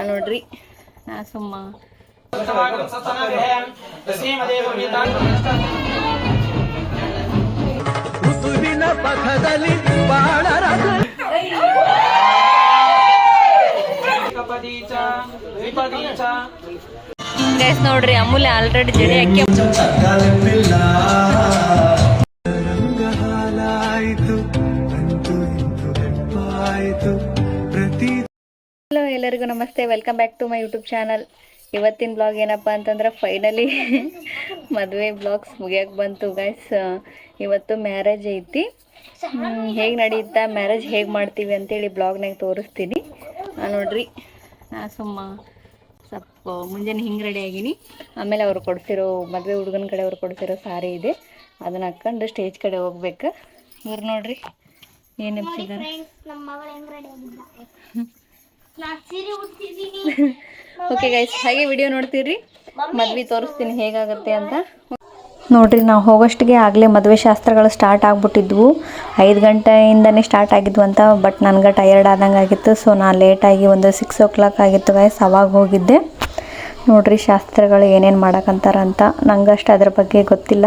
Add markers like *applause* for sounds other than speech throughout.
ಆ ನೋಡ್ರಿ. ನಾ ಸುಮ್ಮ. ಋತುವಿನ ಪಥದಲ್ಲಿ ಬಾಳರ ಗೈಸ್ ನೋಡ್ರಿ ಅಮೂಲ್ಯ ಆಲ್ರೆಡಿ ಜಡಿ ಹಾಕಿ. ರಂಗಹಾಲಾಯಿತು ಅಂತೂ ಇಂತು ಹೆಪ್ಪಾಯಿತು. ಪ್ರತಿ ಹಲೋ ಎಲ್ಲರಿಗೂ ನಮಸ್ತೆ. Welcome back to my YouTube channel ಇವತ್ತಿನ ಬ್ಲಾಗ್ ಏನಪ್ಪ ಅಂತಂದ್ರೆ ಫೈನಲಿ ಮದುವೆ ಬ್ಲಾಗ್ಸ್ ಮುಗಿಯಕ್ಕೆ ಬಂತು ಗೈಸ್ ಇವತ್ತು ಮ್ಯಾರೇಜ್ ಐತಿ. ಹೇಗೆ ನಡೆಯುತ್ತಾ ಮ್ಯಾರೇಜ್ ಹೇಗೆ ಮಾಡ್ತೀವಿ ಅಂತೇಳಿ ಬ್ಲಾಗ್ನಾಗ ತೋರಿಸ್ತೀನಿ. ನೋಡ್ರಿ. ನಾ ಸುಮ್ಮ ಸ್ವಲ್ಪ ಮುಂಜಾನೆ ಹಿಂಗೆ ರೆಡಿ ಆಗೀನಿ. ಆಮೇಲೆ ಅವ್ರು ಕೊಡ್ತಿರೋ ಮದುವೆ ಹುಡುಗನ ಕಡೆ ಅವ್ರು ಕೊಡ್ತಿರೋ ಸಾರಿ ಇದೆ. ಅದನ್ನ ಹಾಕ್ಕೊಂಡು ಸ್ಟೇಜ್ ಕಡೆ ಹೋಗ್ಬೇಕು. ಇವ್ರು ನೋಡ್ರಿ ಏನು *laughs* ಓಕೆ ಗೈಸ್ *laughs* ಹಾಗೆ ವಿಡಿಯೋ ನೋಡ್ತೀರಿ ಮದ್ವೆ ತೋರಿಸ್ತೀನಿ ಹೇಗಾಗುತ್ತೆ ಅಂತ. ನೋಡ್ರಿ ನಾವು ಹೋಗೋಷ್ಟಿಗೆ ಆಗಲೇ ಮದುವೆ ಶಾಸ್ತ್ರಗಳು ಸ್ಟಾರ್ಟ್ ಆಗಿಬಿಟ್ಟಿದ್ವು. ಐದು ಗಂಟೆಯಿಂದನೇ ಸ್ಟಾರ್ಟ್ ಆಗಿದ್ವು ಅಂತ ಬಟ್ ನನಗೆ ಟಯರ್ಡ್ ಆದಂಗೆ ಆಗಿತ್ತು. ಸೊ ನಾನು ಲೇಟಾಗಿ ಒಂದು ಸಿಕ್ಸ್ ಓ ಕ್ಲಾಕ್ ಆಗಿತ್ತು ಗೈಸ್ ಅವಾಗ ಹೋಗಿದ್ದೆ. ನೋಡ್ರಿ ಶಾಸ್ತ್ರಗಳು ಏನೇನು ಮಾಡೋಕ್ಕಂತಾರಂತ ನಂಗೆ ಅಷ್ಟು ಅದ್ರ ಬಗ್ಗೆ ಗೊತ್ತಿಲ್ಲ.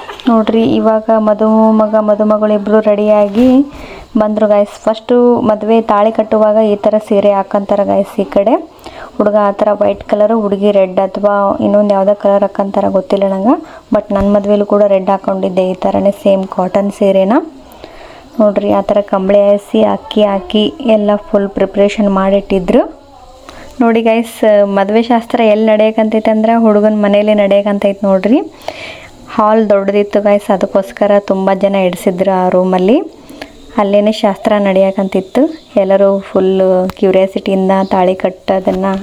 ನೋಡ್ರಿ, ಇವಾಗ ಮದುಮಗ ಮದುಮಗಳು ಇಬ್ಬರು ರೆಡಿಯಾಗಿ ಬಂದರು ಗಾಯ್ಸ್ ಫಸ್ಟು ಮದುವೆ ತಾಳಿ ಕಟ್ಟುವಾಗ ಈ ಥರ ಸೀರೆ ಹಾಕಂತಾರೆ ಗಾಯ್ಸ್ ಈ ಕಡೆ. ಹುಡುಗ ಆ ಥರ ವೈಟ್ ಕಲರು ಹುಡುಗಿ ರೆಡ್ ಅಥವಾ ಇನ್ನೊಂದು ಯಾವುದೋ ಕಲರ್ ಹಾಕಂತಾರ ಗೊತ್ತಿಲ್ಲ ನಂಗೆ. ಬಟ್ ನನ್ನ ಮದುವೆಲೂ ಕೂಡ ರೆಡ್ ಹಾಕ್ಕೊಂಡಿದ್ದೆ ಈ ಥರನೇ ಸೇಮ್ ಕಾಟನ್ ಸೀರೆನ. ನೋಡ್ರಿ, ಆ ಥರ ಕಂಬಳಿ ಹಾಯಿಸಿ ಅಕ್ಕಿ ಹಾಕಿ ಎಲ್ಲ ಫುಲ್ ಪ್ರಿಪ್ರೇಷನ್ ಮಾಡಿಟ್ಟಿದ್ರು. ನೋಡಿ ಗೈಸ್ ಮದುವೆ ಶಾಸ್ತ್ರ ಎಲ್ಲಿ ನಡೆಯಕಂತೈತೆ ಅಂದ್ರೆ ಹುಡುಗನ ಮನೇಲಿ ನಡೆಯಕಂತೈತೆ ನೋಡ್ರಿ. ಹಾಲ್ ದೊಡ್ಡದಿತ್ತು ಗಾಯ್ಸ್ ಅದಕ್ಕೋಸ್ಕರ ತುಂಬ ಜನ ಇಡಿಸಿದ್ರು ಆ ರೂಮಲ್ಲಿ ಅಲ್ಲೇ. ಶಾಸ್ತ್ರ ನಡೆಯಕ್ಕಂತಿತ್ತು ಎಲ್ಲರೂ ಫುಲ್ಲು ಕ್ಯೂರಿಯಾಸಿಟಿಯಿಂದ ತಾಳಿ ಕಟ್ಟೋದನ್ನು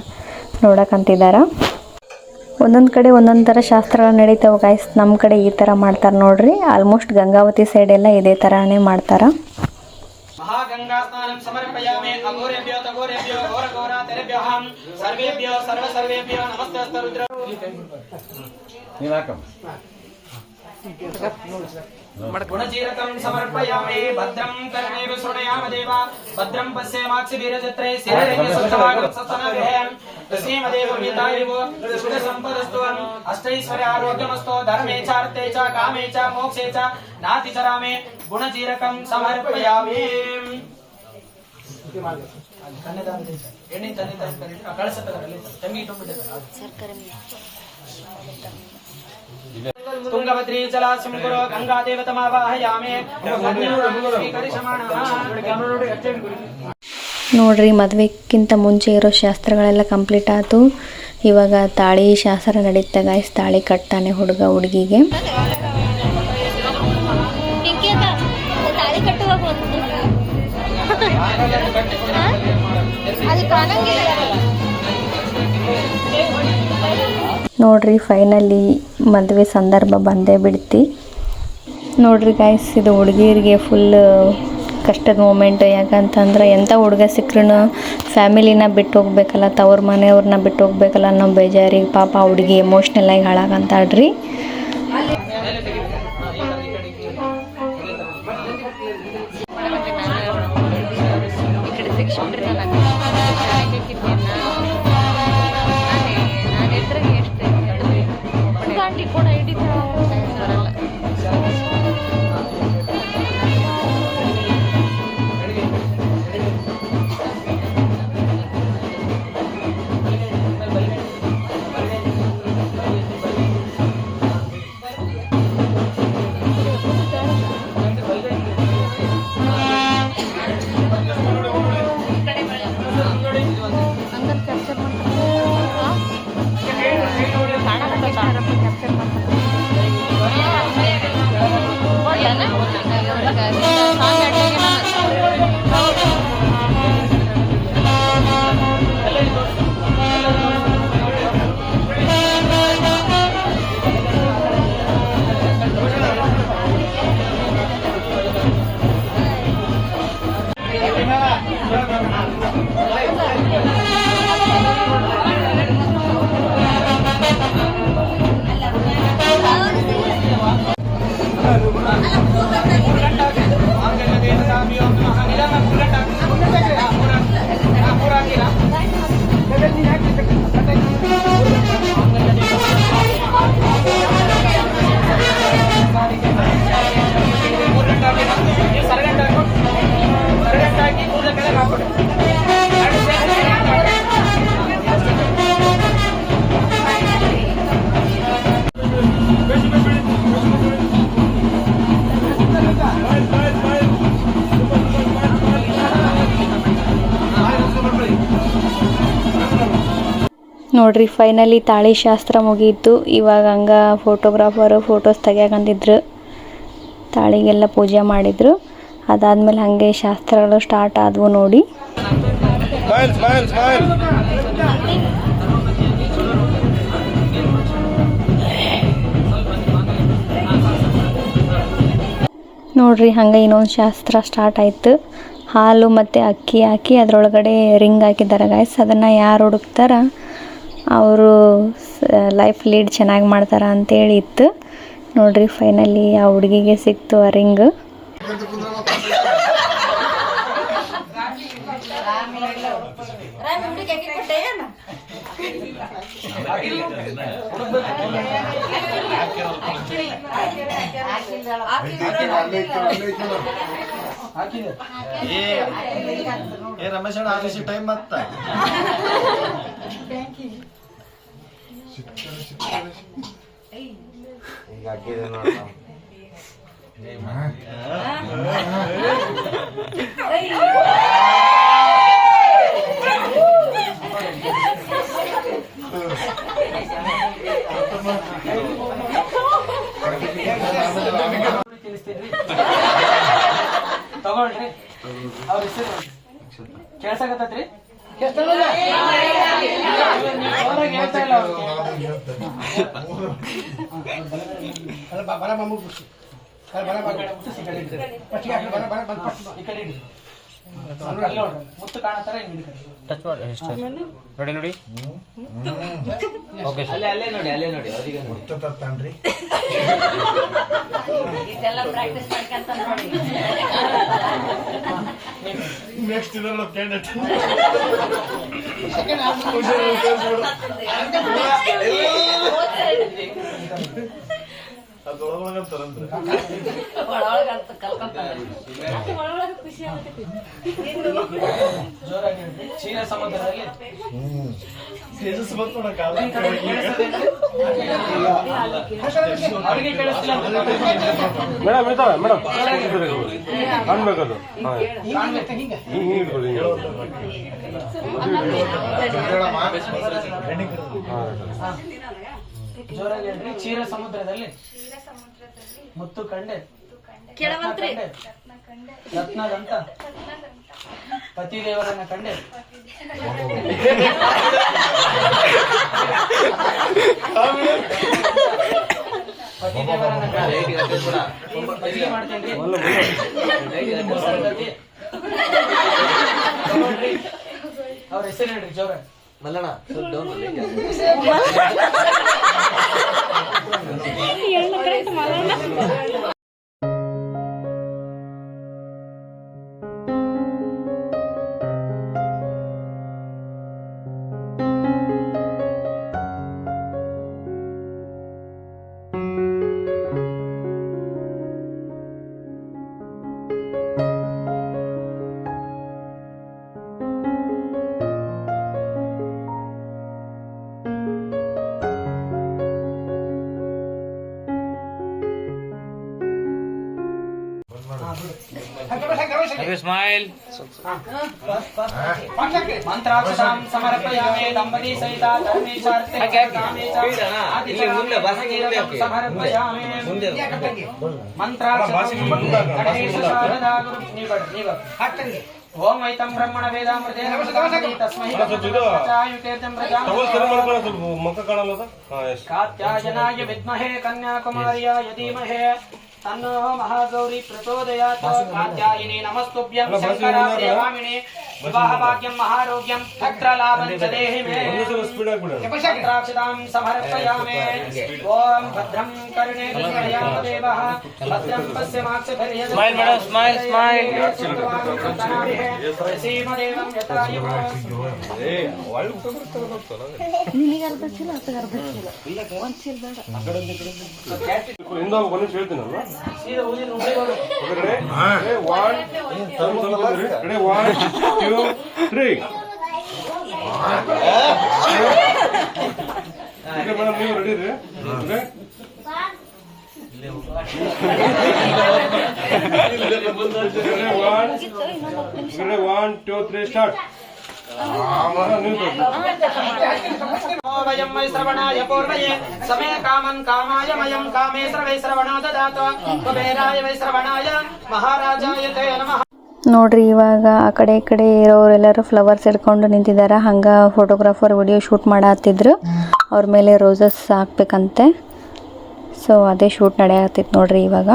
ನೋಡಕ್ಕಂತಿದ್ದಾರೆ ಒಂದೊಂದು ಕಡೆ ಒಂದೊಂದು ಥರ ಶಾಸ್ತ್ರಗಳು ನಡೀತಾವೆ ಗಾಯ್ಸ್ ನಮ್ಮ ಕಡೆ ಈ ಥರ ಮಾಡ್ತಾರೆ ನೋಡ್ರಿ. ಆಲ್ಮೋಸ್ಟ್ ಗಂಗಾವತಿ ಸೈಡ್ ಎಲ್ಲ ಇದೇ ಥರನೇ ಮಾಡ್ತಾರೆ. ಸರ್ವೇಭ್ಯೋ ಸರ್ವ ಸರ್ವೇಭ್ಯೋ ನಮಸ್ತೆ तघोरेभ्यो घोरघोरातेभ्यः सर्वेभ्यो सर्व सर्वेभ्यो नमस्ते रुद्र गुणजीरकं समर्पयामि भद्रं कर्णेव शृणयाम देव भद्रं पश्येमाक्षिभिरजत्रे शिररेण्यसुतभागं सतनगृहेण श्रीमदेव मितायुः सुखसम्पदस्तु अष्टैश्वर्य आरोग्यमस्तु धर्मे चार्थे च कामे च मोक्षे च नातिचरामे गुणजीरकं समर्पयामि ಎಣ್ಣೆ ತಂದೆ ಕಳಿಸುತ್ತದೆ ತಂಗಿ ತುಂಗಭದ್ರಿ ಜಲಾಶಂ ಕುರು ಗಂಗಾ ದೇವತಮಾವಾಹಯಾಮೆ ನೋಡ್ರಿ ಮದುವೆಕ್ಕಿಂತ ಮುಂಚೆ ಇರೋ ಶಾಸ್ತ್ರಗಳೆಲ್ಲ ಕಂಪ್ಲೀಟ್ ಆಯಿತು ಇವಾಗ ತಾಳಿ ಶಾಸ್ತ್ರ ನಡೀತಾ ಗಾಯ್ಸ್ ತಾಳಿ ಕಟ್ತಾನೆ ಹುಡುಗ ಹುಡುಗಿಗೆ. ಅಲ್ಲಿ ಕಾಣಂಗಿಲ್ಲ ನೋಡ್ರಿ ಫೈನಲಿ ಮದುವೆ ಸಂದರ್ಭ ಬಂದೇ ಬಿಡ್ತಿ. ನೋಡ್ರಿ ಗಾಯ್ಸ್ ಇದು ಹುಡುಗಿಯರಿಗೆ ಫುಲ್ ಕಷ್ಟದ ಮೂಮೆಂಟ್ ಯಾಕಂತಂದ್ರೆ ಎಂಥ ಹುಡುಗ ಸಿಕ್ಕರೂ ಫ್ಯಾಮಿಲಿನ ಬಿಟ್ಟು ಹೋಗ್ಬೇಕಲ್ಲ, ತವ್ರ ಮನೆಯವ್ರನ್ನ ಬಿಟ್ಟು ಹೋಗ್ಬೇಕಲ್ಲ ಅನ್ನೋ ಬೇಜಾರಿಗೆ ಪಾಪ ಹುಡುಗಿ ಎಮೋಷ್ನಲ್ ಆಗಿ ಹಾಳಾಗಂತಾಡ್ರಿ ನೋಡ್ರಿ ಫೈನಲಿ ತಾಳಿ ಶಾಸ್ತ್ರ ಮುಗೀತು ಇವಾಗ ಹಂಗ ಫೋಟೋಗ್ರಾಫರು ಫೋಟೋಸ್ ತೆಗಿಯಾಕಂದಿದ್ರು ತಾಳಿಗೆಲ್ಲ ಪೂಜೆ ಮಾಡಿದ್ರು. ಅದಾದ್ಮೇಲೆ ಹಾಗೆ ಶಾಸ್ತ್ರಗಳು ಸ್ಟಾರ್ಟ್ ಆದವು ನೋಡಿ. ನೋಡ್ರಿ ಹಂಗೆ ಇನ್ನೊಂದು ಶಾಸ್ತ್ರ ಸ್ಟಾರ್ಟ್ ಆಯ್ತು. ಹಾಲು ಮತ್ತು ಅಕ್ಕಿ ಹಾಕಿ ಅದರೊಳಗಡೆ ರಿಂಗ್ ಹಾಕಿದ್ದಾರೆ ಗಾಯ್ಸ್ ಅದನ್ನು ಯಾರು ಹುಡುಕ್ತಾರ? ಅವರು ಲೈಫ್ ಲೀಡ್ ಚೆನ್ನಾಗಿ ಮಾಡ್ತಾರ ಅಂತೇಳಿ ಇತ್ತು ನೋಡ್ರಿ ಫೈನಲಿ ಆ ಹುಡುಗಿಗೆ ಸಿಕ್ತು ಆ ರಿಂಗ್ ರಮೇಶ್ ಟೈಮ್ ಮತ್ತ ಈಗ ಹಾಕಿದೆ ನೋಡ ತಗೊಳ್ರಿ ಅವ್ರ ಹೆಸರು ಕೇಳ್ಸಕತ್ತೈತ್ರಿ ಬರ ಬರ ಬರ ಬರ. ಈ ಕಡೆ ಇಡ್ರಿ. ಅಲ್ಲಿ ನೋಡ್ರಿ. ಮುತ್ತು ಹಿಂಗ್ ಹಿಡ್ಕೊರಿ. ನೋಡಿ ನೋಡಿ. ಅಲ್ಲೇ ಅಲ್ಲೇ ನೋಡಿ ಅಲ್ಲೇ ನೋಡಿ ಅವ್ರಿಗೆ ನೋಡಿ. ತತ್ತಾನ್ರಿ ನೆಕ್ಸ್ಟ್ ಇದೆಲ್ಲ ಕ್ಯಾಂಡಿಡೇಟ್ *laughs* ಜೋರಾಗಿ ಮೇಡಮ್ ಇರ್ತಾವೆ ಮೇಡಮ್ ಅನ್ಬೇಕದು ಹೇಳ್ರಿ ಜೋರಾಗಿ ಕ್ಷೀರ ಸಮುದ್ರದಲ್ಲಿ. ಮುತ್ತು ಕಂಡೆ. ಕೇಳವಂತ್ರಿ. ಕಂಡೆ. ರತ್ನದಂತ. ಪತಿದೇವರನ್ನ ಕಂಡೆ. ಪತಿದೇವರನ್ನ ಕಂಡೆ. ಮದುವೆ ಮಾಡ್ತೇನ್ರಿ ಮೋಸಗತಿ. ತಗೊಳ್ರಿ. ಅವ್ರ ಹೆಸರು ಹೇಳ್ರಿ ಜೋರ Mallanna shut down Mallanna Mallanna smile ಮಂತ್ರಾಕ್ಷರಾಂ ಸಮರ್ಪಯಾಮಿ ದಂಪತಿ ಸಹಿತ ಧರ್ಮೇಶಾರ್ಥೆ ಕಾಮೇ ಚ ಆದಿಚರಣಂ ಸಮರ್ಪಯಾಮಿ ಮಂತ್ರಾಕ್ಷರಂ ಗಣೇಶ ಶಾರದಾ ಗುರು ನೀವು ಬರ್ರಿ, ನೀವು ಬರ್ರಿ. ಓಂ ಐತಂ ಬ್ರಹ್ಮಣ ವೇದಾಮೃತೆ ನಮಸ್ಕಾರಾಮಿ ತಸ್ಮೈ ಚಾಯುತೇರ್ಜಂ ತಗೊಳ್ ಸರಿ ಪ್ರಜಾಂ ಮಾಡ್ಕೊಳ್ಳೋ ಸ್ವಲ್ಪ ಮುಖ ಕಾಣಲ್ಲ ಹಾಂ ಎಷ್ಟು ಕಾತ್ಯಾಯನಾಯ ವಿದ್ಮಹೇ ಕನ್ಯಾಕುಮಾರ್ಯಾಯ ಧೀಮಹೇ तन्नो महागौरी प्रचोदयात् कात्यायिने नमस्तुभ्यं शङ्कराभ्यवामिने ಕರ್ಣೇ ವಿಷ್ಣಯಾಮ ದೇವಃ. ಭದ್ರಂ ಪಶ್ಯಮಾಕ್ಷಭಿರ್ಯಜ ಸ್ಮೈಲ್ ಮೇಡಮ್ ಸ್ಮೈಲ್ ಸ್ಮೈಲ್ ಸೀಮದೇವಂ ಯಥಾಯುಃ ಏ ಒಳ್ಳೆ ಊಟ ಬರ್ತಾರಲ್ಲ. ಹಿಂದ ಒಂದು ಹೇಳ್ತೀನಲ್ಲ ಒನ್ ಕಡೆ ಒನ್ ಟೂ ತ್ರೀ ಮೇಡಮ್ ನೀವು ರೆಡಿ ರೀ okay one two three start ನೀವು वयं वै श्रवणाय पूर्वये समे कामन् कामाय मयं कामेश्वर वै श्रवणो ददातु कुबेराय वै श्रवणाय महाराजाय ते नमः ನೋಡ್ರಿ, ಇವಾಗ ಆ ಕಡೆ ಈ ಕಡೆ ಇರೋರೆಲ್ಲರೂ ಫ್ಲವರ್ಸ್ ಹಿಡ್ಕೊಂಡು ನಿಂತಿದ್ದಾರೆ ಹಂಗೆ ಫೋಟೋಗ್ರಾಫರ್ ವಿಡಿಯೋ ಶೂಟ್ ಮಾಡತ್ತಿದ್ರು ಅವ್ರ ಮೇಲೆ ರೋಸಸ್ ಹಾಕ್ಬೇಕಂತೆ. ಸೊ ಅದೇ ಶೂಟ್ ನಡೆಯತ್ತಿತ್ತು ನೋಡ್ರಿ ಇವಾಗ.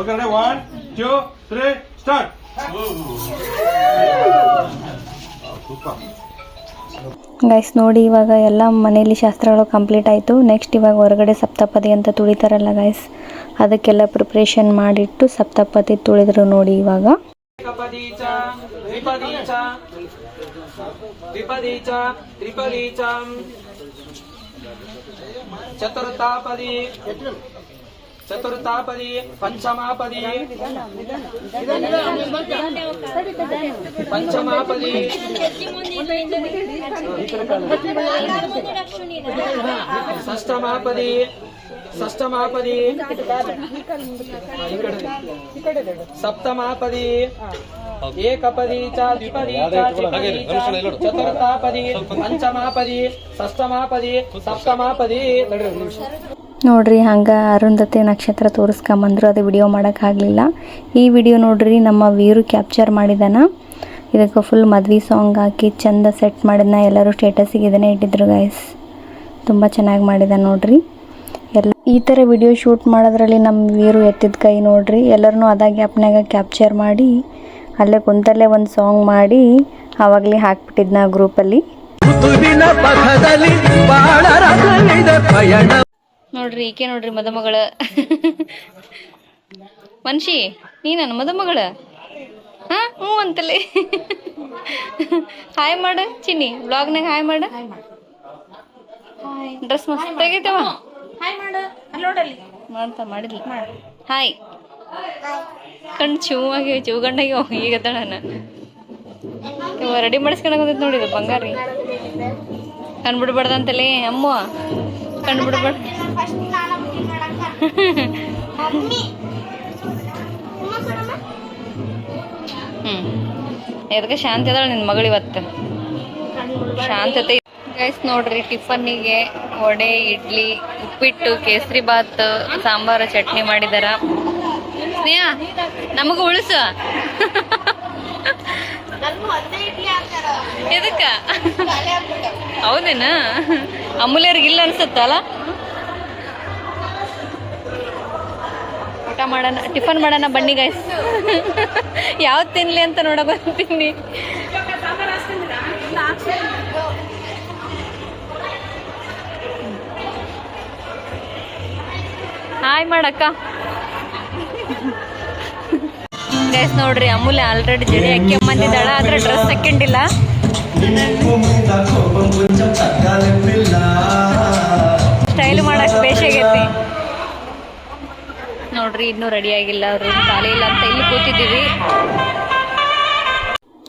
Okay one two three start guys ನೋಡಿ, ಇವಾಗ ಎಲ್ಲ ಮನೇಲಿ ಶಾಸ್ತ್ರಗಳು ಕಂಪ್ಲೀಟ್ ಆಯಿತು. ನೆಕ್ಸ್ಟ್ ಇವಾಗ ಹೊರಗಡೆ ಸಪ್ತಪದಿ ಅಂತ ತುಳಿತಾರಲ್ಲ ಗೈಸ್ ಅದಕ್ಕೆಲ್ಲ ಪ್ರಿಪ್ರೇಷನ್ ಮಾಡಿಟ್ಟು ಸಪ್ತಪದಿ ತುಳಿದ್ರು ನೋಡಿ ಇವಾಗ. ಚತುರ್ಥಾಪದಿ. చతుర్థాపది పంచమాపది పంచమాపది షష్టమాపది షష్టమాపది సప్తమాపది ఏకపది చ ద్విపది చతుర్థాపది పంచమాపది షష్టమాపది సప్తమాపది ನೋಡ್ರಿ ಹಂಗೆ ಅರುಂಧತೆ ನಕ್ಷತ್ರ ತೋರಿಸ್ಕೊಂಬಂದ್ರು, ಅದು ವಿಡಿಯೋ ಮಾಡೋಕ್ಕಾಗಲಿಲ್ಲ ಈ ವಿಡಿಯೋ ನೋಡ್ರಿ ನಮ್ಮ ವೀರು ಕ್ಯಾಪ್ಚರ್ ಮಾಡಿದಾನ. ಇದಕ್ಕೆ ಫುಲ್ ಮದ್ವೆ ಸಾಂಗ್ ಹಾಕಿ ಚಂದ ಸೆಟ್ ಮಾಡಿದ್ನ. ಎಲ್ಲರೂ ಸ್ಟೇಟಸಿಗೆ ಇದನ್ನೇ ಇಟ್ಟಿದ್ರು ಗೈಸ್ ತುಂಬ ಚೆನ್ನಾಗಿ ಮಾಡಿದ ನೋಡ್ರಿ. ಎಲ್ಲ ಈ ಥರ ವಿಡಿಯೋ ಶೂಟ್ ಮಾಡೋದ್ರಲ್ಲಿ ನಮ್ಮ ವೀರು ಎತ್ತಿದ ಕೈ ನೋಡ್ರಿ. ಎಲ್ಲರನ್ನೂ ಅದಾಗ ಆ್ಯಪ್ನಾಗ ಕ್ಯಾಪ್ಚರ್ ಮಾಡಿ, ಅಲ್ಲೇ ಕುಂತಲ್ಲೇ ಒಂದು ಸಾಂಗ್ ಮಾಡಿ ಆವಾಗಲೇ ಹಾಕ್ಬಿಟ್ಟಿದ್ನ ಗ್ರೂಪಲ್ಲಿ ನೋಡ್ರಿ ಈಕೆ ನೋಡ್ರಿ ಮದುಮಗಳ. ಮನ್ಷಿ ನೀ ನನ್ನ ಮದುಮಗಳ? ಹಾ ಹ್ಞೂ ಅಂತಲೇ. ಹಾಯ್ ಮಾಡು ಚಿನ್ನಿ. ಬ್ಲಾಗ್ನಾಗ ಹಾಯ್ ಮಾಡು. ಡ್ರೆಸ್ ಮಸ್ತ್ ಆಗೈತವ? ಮಾಡ್ತಾ ಮಾಡಿದ್ಲಿ. ಹಾಯ್ ಕಣ್ಣು ಚೂವಾಗಿ ಚೂಗಂಡಾಗಿ ಈಗ ನಾನು ಇವ ರೆಡಿ ಮಾಡಿಸ್ಕೊಂಡಾಗ ನೋಡಿ ಇದು ಬಂಗಾರಿ. ಕಣ್ಬಿಡ್ಬಾರ್ದಂತಲೇ ಅಮ್ಮ. ನಾನು ಕೊಡಮ್ಮ ಹ್ಮ್. ಎದಕ್ಕೆ ಶಾಂತಿ ಅದಾಳ ನಿನ್ನ ಮಗಳು ಇವತ್ತು? ಶಾಂತತೆ. ಗೈಸ್ ನೋಡ್ರಿ ಟಿಫನ್ನಿಗೆ ವಡೆ ಇಡ್ಲಿ ಉಪ್ಪಿಟ್ಟು ಕೇಸರಿ ಬಾತ್ ಸಾಂಬಾರ ಚಟ್ನಿ ಮಾಡಿದಾರ. ಸ್ನೇಹ ನಮಗ ಉಳಿಸು. ಎದಕ್ಕ? ಹೌದೇನ ಅಮೂಲ್ಯರಿಗೆ ಇಲ್ಲ ಅನ್ಸುತ್ತಲ್ಲ? ಊಟ ಮಾಡೋಣ, ಟಿಫನ್ ಮಾಡೋಣ ಬನ್ನಿ ಗೈಸ್ ಯಾವ್ದು ತಿನ್ಲಿ ಅಂತ ನೋಡಕ್ ತಿನ್ನಿ ಹಾಯ್ ಮಾಡಕ್ಕ. ಗೈಸ್ ನೋಡ್ರಿ, ಅಮೂಲ್ಯ ಆಲ್ರೆಡಿ ಜಡಿ ಅಕ್ಕಿ ಬಂದಿದ್ದಾಳ ಆದ್ರೆ ಡ್ರೆಸ್ ಹಾಕೊಂಡಿಲ್ಲ. ಸ್ಟೈಲ್ ಮಾಡಕ್ ಬೇಷಾಗೈತಿ ನೋಡ್ರಿ ಇನ್ನೂ ರೆಡಿ ಆಗಿಲ್ಲ ರೂಮ್ ಖಾಲಿ ಇಲ್ಲ ಅಂತ ಇಲ್ಲಿ ಕೂತಿದ್ದೀವಿ.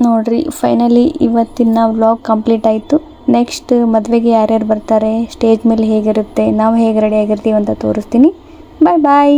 ನೋಡ್ರಿ ಫೈನಲಿ ಇವತ್ತಿನ ವ್ಲಾಗ್ ಕಂಪ್ಲೀಟ್ ಆಯಿತು. ನೆಕ್ಸ್ಟ್ ಮದುವೆಗೆ ಯಾರ್ಯಾರು ಬರ್ತಾರೆ ಸ್ಟೇಜ್ ಮೇಲೆ ಹೇಗಿರುತ್ತೆ ನಾವು ಹೇಗೆ ರೆಡಿ ಆಗಿರ್ತೀವಿ ಅಂತ ತೋರಿಸ್ತೀನಿ. ಬಾಯ್ ಬಾಯ್